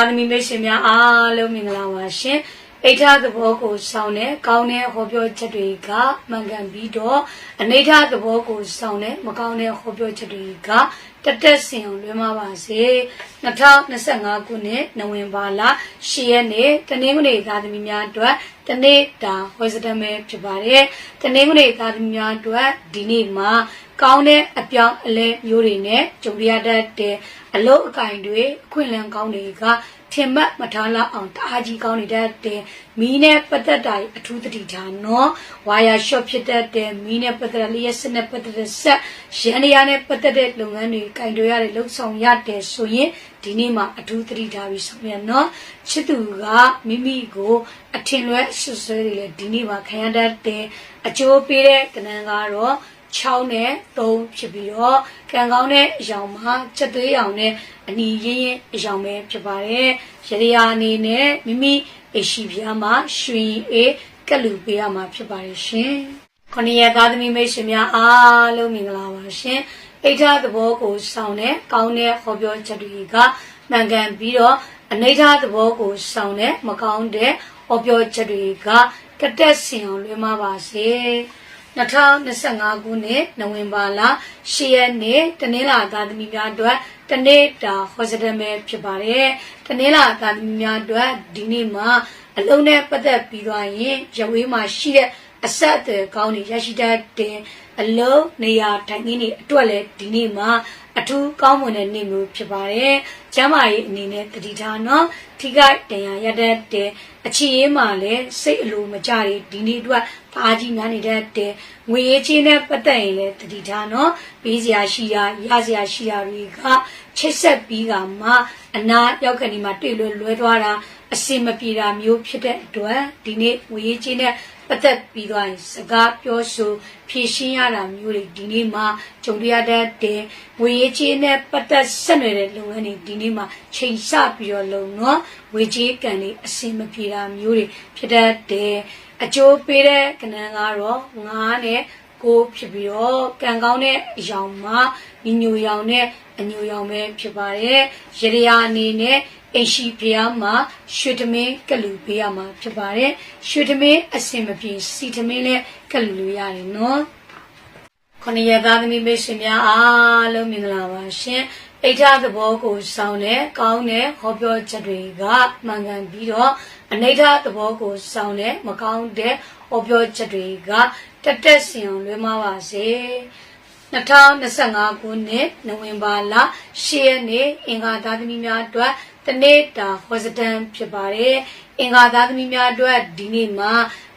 သားသမီးမိတ်ဆွေများအားလုံးမင်္ဂလာပါရှင်အိဋ္ဌသဘောကိုစောင့်တဲ့ကောင်းတဲ့ဟောပြောချက်တွေကမှန်ကန်ပြီးတော့အနိဋ္ဌသဘောကိုစောင့်တဲ့မကောင်းတဲ့ဟောပြောချက်တွေကတက်တက်ဆင်အောင်လွှဲမပါစေ2025ခုနှစ်နိုဝင်ဘာလ10ရက်နေ့တနင်္ဂနွေသားသမီးများအတွက်တနေ့တာဟောစတမဲဖြစ်ပါတယ်တနင်္ဂနွေသားသမီးများအတွက်ဒီနေ့မှာ ကောင်းတဲ့အပြောင်းအလဲမျိုးတွေနဲ့ကြုံရတတ်တဲ့အလုပ်အကင်တွေအခွင့်အလမ်းကောင်းတွေကထင်မှတ်မထားလောက်အောင်တအားကြီးကောင်းနေတတ်တဲ့မီးနဲ့ပတ်သက်တာအထူးသတိထားနော်ဝါယာရှော့ဖြစ်တတ်တဲ့မီးနဲ့ပတ်သက်တဲ့လျှက်စနဲ့ပတ်သက်တဲ့ဆက်ရန်ရနဲ့ပတ်သက်တဲ့လုပ်ငန်းတွေကင်တွေရတဲ့လှုပ်ဆောင်ရတယ်ဆိုရင်ဒီနေ့မှာအထူးသတိထားပြီးဆောင်ရနော်ချစ်သူကမိမိကိုအထင်လွဲဆွဆွဲတွေလေဒီနေ့မှာခံရတတ်တဲ့အကျိုးပေးတဲ့ကဏ္ဍကတော့ 6နဲ့3ဖြစ်ပြီးတော့ကံကောင်းတဲ့အယောင်မှာချက်သွေးရောင်နဲ့အနီရင်းရင်းအယောင်ပဲဖြစ်ပါတယ်။ရရအနေနဲ့မိမိအရှိပြားမှာရွှင်အေးကက်လူပေးရမှာဖြစ်ပါတယ်ရှင်။ခொနည်းရသားသမီးမိတ်ဆွေများအားလုံးမင်္ဂလာပါရှင်။အိဋ္ဌသဘောကိုစောင့်တဲ့ကောင်းတဲ့ဟောပြောချက်တွေကမှန်ကန်ပြီးတော့အနိဋ္ဌသဘောကိုစောင့်တဲ့မကောင်းတဲ့ဟောပြောချက်တွေကကတက်ဆင်အောင်လွှဲမပါစေ။ 2025ခုနှစ်နိုဝင်ဘာလ10ရက်နေ့တနင်္လာသားသမီးများအတွက်တနေ့တာဟောစတမဲဖြစ်ပါတယ်။တနင်္လာသားသမီးများအတွက်ဒီနေ့မှာအလုံးနဲ့ပတ်သက်ပြီးသွားရင်ရဝေးမှာရှိတဲ့ အဆက်အသွယ်ကောင်းတွေရရှိတတ်တဲ့အလုံးနေရာထိုင်ခင်းတွေအတွက်လည်းဒီနေ့မှာအထူးကောင်းမွန်တဲ့နေ့မျိုးဖြစ်ပါတယ်။ကျမ်းမာရေးအနေနဲ့တတိထားနော်ထိခိုက်တန်ရာရတတ်တဲ့အခြေရေးမှာလည်းစိတ်အလိုမကြတွေဒီနေ့အတွက်သားကြီးများနေတတ်တဲ့ငွေရေးချင်းနဲ့ပတ်သက်ရင်လည်းတတိထားနော်ပေးစရာရှိတာရစရာရှိတာတွေကချစ်ဆက်ပြီးကမှအနာရောက်ခဏီမှာတွေ့လွယ်လွဲသွားတာအစင်မပြေတာမျိုးဖြစ်တဲ့အတွက်ဒီနေ့ငွေရေးချင်းနဲ့ ပတ်သက်ပြီးသွားရင်စကားပြောဆိုဖြည့်ရှင်းရတာမျိုးတွေဒီနေ့မှာကြုံရတတ်တဲ့ဝေရေးချင်းနဲ့ပတ်သက်ဆက်နွယ်တဲ့လုပ်ငန်းတွေဒီနေ့မှာချိန်ဆပြီးတော့လုံနော်ဝေကြီးကံတွေအစင်မပြေတာမျိုးတွေဖြစ်တတ်တဲ့အကျိုးပေးတဲ့ကဏ္ဍကတော့9နဲ့ကိုဖြစ်ပြီးတော့ကံကောင်းတဲ့အယောင်မှာညီညိုရောင်နဲ့အညိုရောင်ပဲဖြစ်ပါတယ်ရရယာအနေနဲ့ အိရှိဖျားမှာရွှေသမင်းကလူပေးရမှာဖြစ်ပါတယ်ရွှေသမင်းအစင်မပြေစီသမင်းလည်းကလူလို့ရတယ်နော်ခொနရသားသမီးမိတ်ဆွေများအားလုံးမင်္ဂလာပါရှင်အိဋ္ဌသဘောကိုစောင်းတဲ့ကောင်းတဲ့ဟောပြောချက်တွေကမှန်ကန်ပြီးတော့အနိဋ္ဌသဘောကိုစောင်းတဲ့မကောင်းတဲ့ဟောပြောချက်တွေကတက်တက်စင်အောင်လွှဲမပါစေ2025ခုနှစ်နိုဝင်ဘာလ10ရက်နေ့အင်္ဂါသားသမီးများအတွက် တနေ့တာဟောစတန်ဖြစ်ပါတယ်အင်္ဂါသားသမီးများအတွက်ဒီနေ့မှာ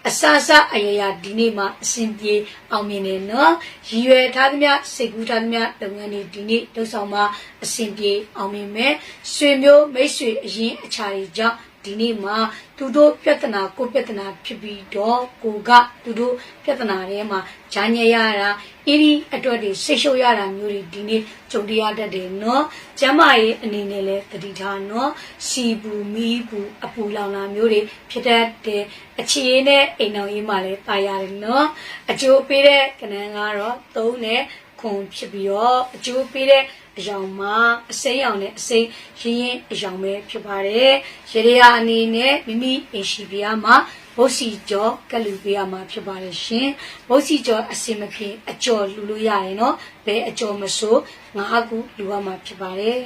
အစအစအယယဒီနေ့မှာအစဉ်ပြေအောင်မြင်နေနော်ရည်ရွယ်ထားသမျှစိတ်ကူးထားသမျှလုပ်ငန်းတွေဒီနေ့လှုပ်ဆောင်မှာအစဉ်ပြေအောင်မြင်မယ်ဆွေမျိုးမိတ်ဆွေအရင်အခြားတွေကြောင့် ဒီနေ့မှာသူတို့ပြဿနာကိုပြဿနာဖြစ်ပြီးတော့ကိုကသူတို့ပြဿနာထဲမှာဂျာညက်ရတာအင်းဒီအတွက်တွေဆိတ်ရှုပ်ရတာမျိုးတွေဒီနေ့ကြုံရတတ်တယ်နော်ကျမ်းမာရေးအနေနဲ့လည်းတတိထားနော်စီပူမီးပူအပူလောင်တာမျိုးတွေဖြစ်တတ်တယ်အခြေရေးနဲ့အိမ်အောင်ရေးမှလည်းပါရတယ်နော်အကျိုးပေးတဲ့ကဏ္ဍကတော့၃နဲ့ ခွန်ဖြစ်ပြီးတော့အကျိုးပေးတဲ့အယောင်မှာအစိမ်းရောင်နဲ့အစိမ်းရင်းရင်အယောင်ပဲဖြစ်ပါတယ်ရေရရာအနေနဲ့မိမိအိမ်ရှိပြားမှာဘုတ်စီကျော်ကလူပေးရမှာဖြစ်ပါတယ်ရှင်ဘုတ်စီကျော်အစင်မဖြင့်အကျော်လူလို့ရတယ်နော်ဘယ်အကျော်မဆိုငါးခုလူရမှာဖြစ်ပါတယ်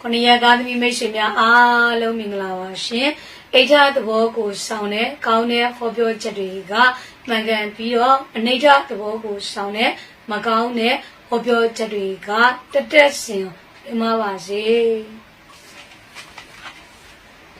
ခொနည်းရသားသမီးမိတ်ဆွေများအားလုံးမင်္ဂလာပါရှင်အိဋ္ဌသဘောကိုစောင့်တဲ့ကောင်းတဲ့ဟောပြောချက်တွေကမှန်ကန်ပြီးတော့အနိဋ္ဌသဘောကိုစောင့်တဲ့ မကောင်းတဲ့ဟောပြောချက်တွေကတက်တက်စင်ပြမပါစေ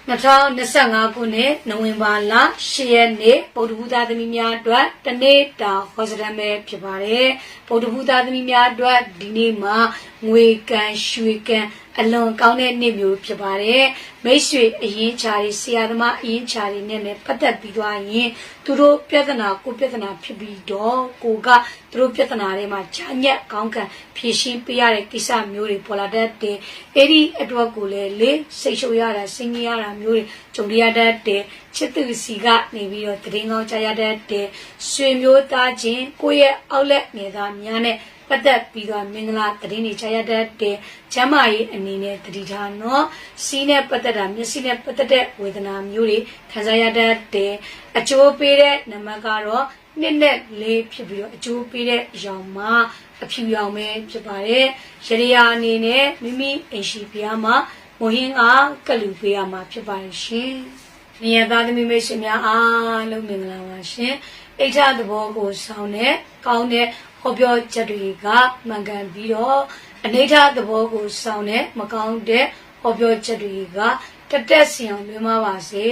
2025ခုနှစ်နိုဝင်ဘာလ10ရက်နေ့ဗုဒ္ဓဘုရားသမီးများအတွက်တနေ့တာဟောစရမဲဖြစ်ပါတယ်ဗုဒ္ဓဘုရားသမီးများအတွက်ဒီနေ့မှာ ငွေကံရွှေကံအလွန်ကောင်းတဲ့နေ့မျိုးဖြစ်ပါတယ်မိတ်ဆွေအရင်ချာတွေဆရာသမားအရင်ချာတွေနဲ့လည်းပတ်သက်ပြီးသွားရင်သူတို့ပြဿနာကိုပြဿနာဖြစ်ပြီးတော့ကိုကသူတို့ပြဿနာတွေမှာဂျာညက်ကောင်းကံဖြေရှင်းပေးရတဲ့ကိစ္စမျိုးတွေပေါ်လာတတ်တယ်အဲ့ဒီအတွက်ကိုလည်းလေစိတ်ရှုပ်ရတာစိတ်ငြိရတာမျိုးတွေကြုံရတတ်တယ်ချစ်သူစီကနေပြီးတော့တည်င်းကောင်းကြရတတ်တယ်ဆွေမျိုးသားချင်းကိုယ့်ရဲ့အောက်လက်ငယ်သားများနဲ့ ပတ်သက်ပြီးတော့မင်္ဂလာသတင်းတွေချရတတ်တဲ့ကျမ်းမာရေးအနေနဲ့တတိထားနော်စီးနဲ့ပတ်သက်တာမျက်စိနဲ့ပတ်သက်တဲ့ဝေဒနာမျိုးတွေခံစားရတတ်တဲ့အကျိုးပေးတဲ့နံပါတ်ကတော့နှစ်နဲ့လေးဖြစ်ပြီးတော့အကျိုးပေးတဲ့အရောင်မှာအဖြူရောင်ပဲဖြစ်ပါတယ်ရရယာအနေနဲ့မိမိအိမ်ရှိဖျားမှာမဟင်းကကလူပေးရမှာဖြစ်ပါတယ်ရှင်မြတ်သားသမီးမိတ်ဆွေများအားလုံးမင်္ဂလာပါရှင် အိဋ္ဌသဘောကိုဆောင်တဲ့ကောင်းတဲ့ဟောပြောချက်တွေကမှန်ကန်ပြီးတော့အနိဋ္ဌသဘောကိုဆောင်တဲ့မကောင်းတဲ့ဟောပြောချက်တွေကတက်တက်စီအောင်လွှဲမပါစေ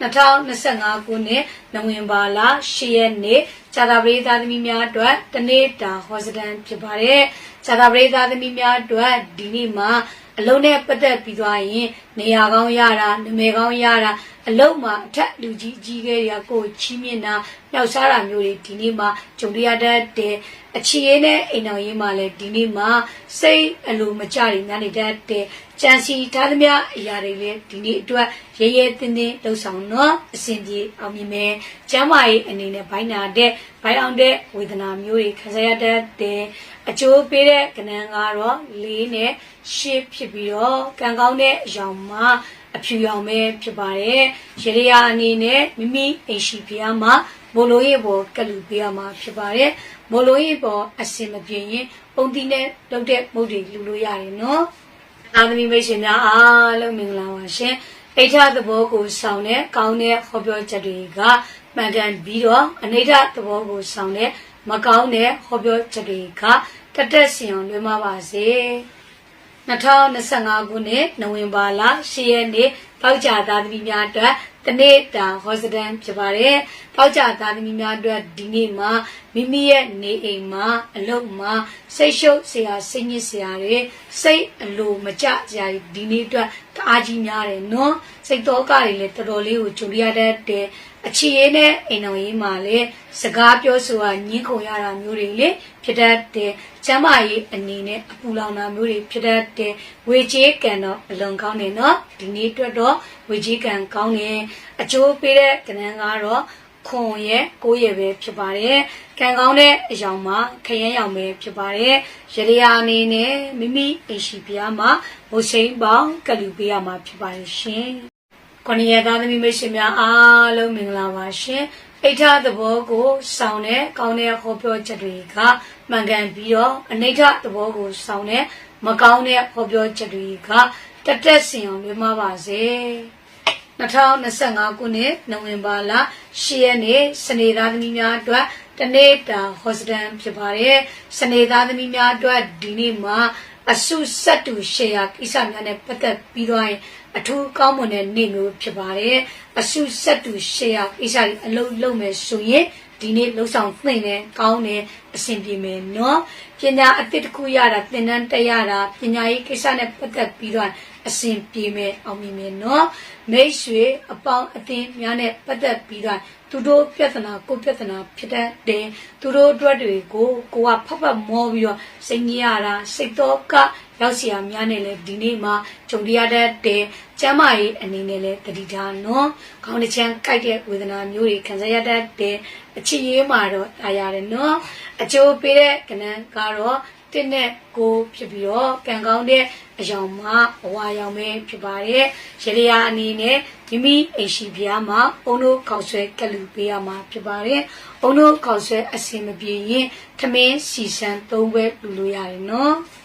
2025ခုနှစ်နိုဝင်ဘာလ10ရက်နေ့ဇာတာပရိသတ်သမီးများအတွက်တနေ့တာဟောစတန်ဖြစ်ပါတယ်ဇာတာပရိသတ်သမီးများအတွက်ဒီနေ့မှာအလုံးနဲ့ပတ်သက်ပြီးသွားရင်နေရာကောင်းရတာနမဲကောင်းရတာအလုံးမှာအထက်လူကြီးအကြီးကလေးတွေကကိုယ်ချီးမြှင့်တာနှောက်စားတာမျိုးတွေဒီနေ့မှာကြုံရတတ်တဲ့အချီရေးနဲ့အိမ်တော်ရေးမှာလည်းဒီနေ့မှာစိတ်အလိုမကြတွေများနေတတ်တဲ့ကြံစီထားသမျှအရာတွေလည်းဒီနေ့အတွက်ရဲရဲတင်းတင်းလှုပ်ဆောင်တော့အစဉ်ပြေအောင်မြင်မယ်ကျမ်းမာရေးအနေနဲ့ဘိုင်းနာတဲ့ဘိုင်းအောင်တဲ့ဝေဒနာမျိုးတွေခံစားရတတ်တဲ့အကျိုးပေးတဲ့ကဏ္ဍကတော့၄နဲ့ရှစ်ဖြစ်ပြီးတော့ကံကောင်းတဲ့အရောင်မှာ အဖြူရောင်ပဲဖြစ်ပါတယ်။ရေရအနေနဲ့မိမိအိမ်ရှိဖျားမှာမိုလိုရေပေါ်ကလူပေးရမှာဖြစ်ပါတယ်။မိုလိုရေပေါ်အစင်မပြေရင်ပုံတီနဲ့လုပ်တဲ့မုတ်တွေလူလို့ရတယ်နော်။သာသမီမိတ်ဆွေများအားလုံးမင်္ဂလာပါရှင်။အိဋ္ဌသဘောကိုဆောင်တဲ့ကောင်းတဲ့ဟောပြောချက်တွေကမှန်ကန်ပြီးတော့အနိဋ္ဌသဘောကိုဆောင်တဲ့မကောင်းတဲ့ဟောပြောချက်တွေကတက်တက်စီအောင်လွှဲမပါစေ။ 2025ခုနှစ်နိုဝင်ဘာလ10ရက်နေ့ တောက်ကြသားသမီးများအတွက်တနေ့တာဟောစတန်ဖြစ်ပါတယ်။တောက်ကြသားသမီးများအတွက်ဒီနေ့မှာမိမိရဲ့နေအိမ်မှာအလုပ်မှာစိတ်ရှုပ်စရာစိတ်ညစ်စရာတွေစိတ်အလိုမကျစရာတွေဒီနေ့အတွက်တအားကြီးများတယ်နော်။စိတ်တော့ကတွေလည်းတော်တော်လေးကိုကြုံရတတ်တဲ့အချီရေးနဲ့အိမ်တော်ရေးမှာလည်းစကားပြောဆိုတာညှင်းခုန်ရတာမျိုးတွေလေဖြစ်တတ်တဲ့ကျမ်းမာရေးအနေနဲ့အပူလောင်တာမျိုးတွေဖြစ်တတ်တဲ့ဝေချေးကံတော့အလွန်ကောင်းတယ်နော် ဒီနေ့အတွက်တော့ဝေချေးကံကောင်းတယ်အကျိုးပေးတဲ့ကဏ္ဍကတော့ခွန်ရဲ့ကိုယ့်ရဲ့ပဲဖြစ်ပါတယ်ကံကောင်းတဲ့အယောင်မှာခရမ်းရောင်ပဲဖြစ်ပါတယ်ရရယာအနေနဲ့မိမိအိမ်ရှိပြားမှာမုတ်စိမ့်ပေါင်းကလူပေးရမှာဖြစ်ပါတယ်ရှင်ခொနရသားသမီးမိတ်ဆွေများအားလုံးမင်္ဂလာပါရှင်အိဋ္ဌသဘောကိုစောင်းတဲ့ကောင်းတဲ့ဟောပြောချက်တွေကမှန်ကန်ပြီးတော့အနိဋ္ဌသဘောကိုစောင်းတဲ့မကောင်းတဲ့ဟောပြောချက်တွေက တက်တက်စင်အောင်လွှဲမပါစေ2025ခုနှစ်နိုဝင်ဘာလ10ရက်နေ့စနေသားသမီးများအတွက်တနေ့တာဟောစတန်ဖြစ်ပါတယ်စနေသားသမီးများအတွက်ဒီနေ့မှာအဆုဆက်တူရှေယာကိစ္စများနဲ့ပတ်သက်ပြီးတော့အထူးကောင်းမွန်တဲ့နေ့မျိုးဖြစ်ပါတယ်အဆုဆက်တူရှေယာကိစ္စတွေအလုံးလုံးမယ်ဆိုရင် ဒီနေ့လှုပ်ဆောင်နှိမ့်နေကောင်းနေအဆင်ပြေမယ်နော်ပညာအသစ်တစ်ခုရတာသင်တန်းတက်ရတာပညာရေးကိစ္စနဲ့ပတ်သက်ပြီးတော့အဆင်ပြေမယ်အောင်မြင်မယ်နော်မိတ်ဆွေအပေါင်းအသင်းများနဲ့ပတ်သက်ပြီးတော့သူတို့ပြဿနာကိုပြဿနာဖြစ်တဲ့တင်သူတို့အတွက်တွေကိုကိုကဖတ်ဖတ်မောပြီးတော့စိတ်ကြီးရတာစိတ်တော့က ရောက်စီရများနဲ့လည်းဒီနေ့မှဂျုံတရားတတ်တဲ့ကျမ်းမာရေးအနေနဲ့လည်းတတိထားနော်ခေါင်းတစ်ချမ်းကြိုက်တဲ့ဝေဒနာမျိုးတွေခံစားရတတ်တဲ့အချစ်ရေးမှာတော့အားရတယ်နော်အကျိုးပေးတဲ့ကဏ္ဍကတော့တင့်နဲ့ကိုဖြစ်ပြီးတော့ကံကောင်းတဲ့အယောင်မှာအဝါရောင်ပဲဖြစ်ပါတယ်။ရလျာအနေနဲ့မိမိအိမ်ရှိပြားမှာအုံတို့ခေါက်ဆွဲကလူပေးရမှာဖြစ်ပါတယ်။အုံတို့ခေါက်ဆွဲအစင်မပြေရင်ထမင်းစီစံသုံးပွဲလူလို့ရတယ်နော်။